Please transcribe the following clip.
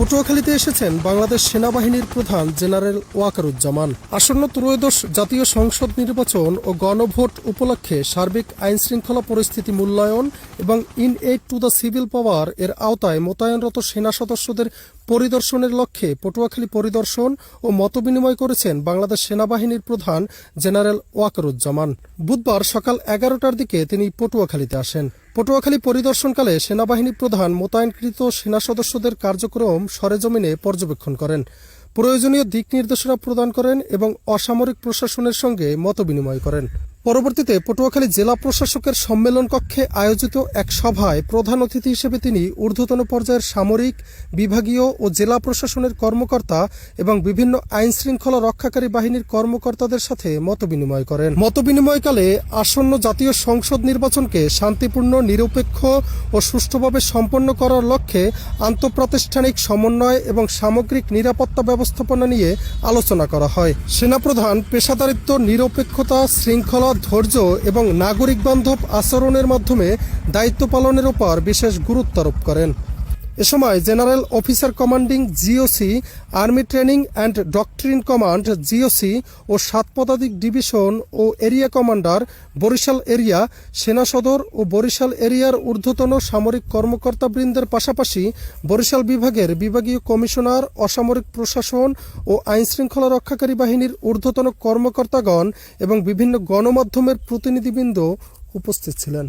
পটুয়াখালীতে এসেছেন বাংলাদেশ সেনাবাহিনীর প্রধান জেনারেল ওয়াকারুজ্জামান। আসন্ন ত্রয়োদশ জাতীয় সংসদ নির্বাচন ও গণভোট উপলক্ষে সার্বিক আইন শৃঙ্খলা পরিস্থিতি মূল্যায়ন এবং in aid to the civil power এর আওতায় মোতায়েনরত সেনা সদস্যদের পরিদর্শনের লক্ষ্যে পটুয়াখালী পরিদর্শন ও মতবিনিময় করেছেন বাংলাদেশ সেনাবাহিনীর প্রধান জেনারেল ওয়াকারুজ্জামান। বুধবার সকাল এগারোটার দিকে তিনি পটুয়াখালীতে আসেন। পটুয়াখালী পরিদর্শনকালে সেনাবাহিনী প্রধান মোতায়েনকৃত সেনা সদস্যদের কার্যক্রম সরেজমিনে পর্যবেক্ষণ করেন। প্রয়োজনীয় দিক নির্দেশনা প্রদান করেন এবং অসামরিক প্রশাসনের সঙ্গে মতবিনিময় করেন। পরবর্তীতে পটুয়াখালী জেলা প্রশাসকের সম্মেলন কক্ষে আয়োজিত এক সভায় প্রধান অতিথি হিসেবে তিনি ঊর্ধ্বতন পর্যায়ের সামরিক, বিভাগীয় ও জেলা প্রশাসনের কর্মকর্তা এবং বিভিন্ন আইন শৃঙ্খলা রক্ষাকারী বাহিনীর কর্মকর্তাদের সাথে মতবিনিময় করেন। মতবিনিময়কালে আসন্ন জাতীয় সংসদ নির্বাচনকে শান্তিপূর্ণ, নিরপেক্ষ ও সুষ্ঠুভাবে সম্পন্ন করার লক্ষ্যে আন্তঃপ্রাতিষ্ঠানিক সমন্বয় এবং সামগ্রিক নিরাপত্তা ব্যবস্থাপনা নিয়ে আলোচনা করা হয়। সেনাপ্রধান, পেশাদারিত্ব, নিরপেক্ষতা, শৃঙ্খলা ধৈর্য এবং নাগরিক বান্ধব আচরণের মাধ্যমে দায়িত্ব পালনের উপর বিশেষ গুরুত্ব আরোপ করেন। এ সময় general officer commanding GOC army training and doctrine command GOC ও সাত পদাতিক ডিভিশন ও এরিয়া কমান্ডার বরিশাল এরিয়া, সেনা সদর ও বরিশাল এরিয়ার ঊর্ধ্বতন সামরিক কর্মকর্তাবৃন্দের পাশাপাশি বরিশাল বিভাগের বিভাগীয় কমিশনার, অসামরিক প্রশাসন ও আইনশৃঙ্খলা রক্ষাকারী বাহিনীর ঊর্ধ্বতন কর্মকর্তাগণ এবং বিভিন্ন গণমাধ্যমের প্রতিনিধিবৃন্দ উপস্থিত ছিলেন।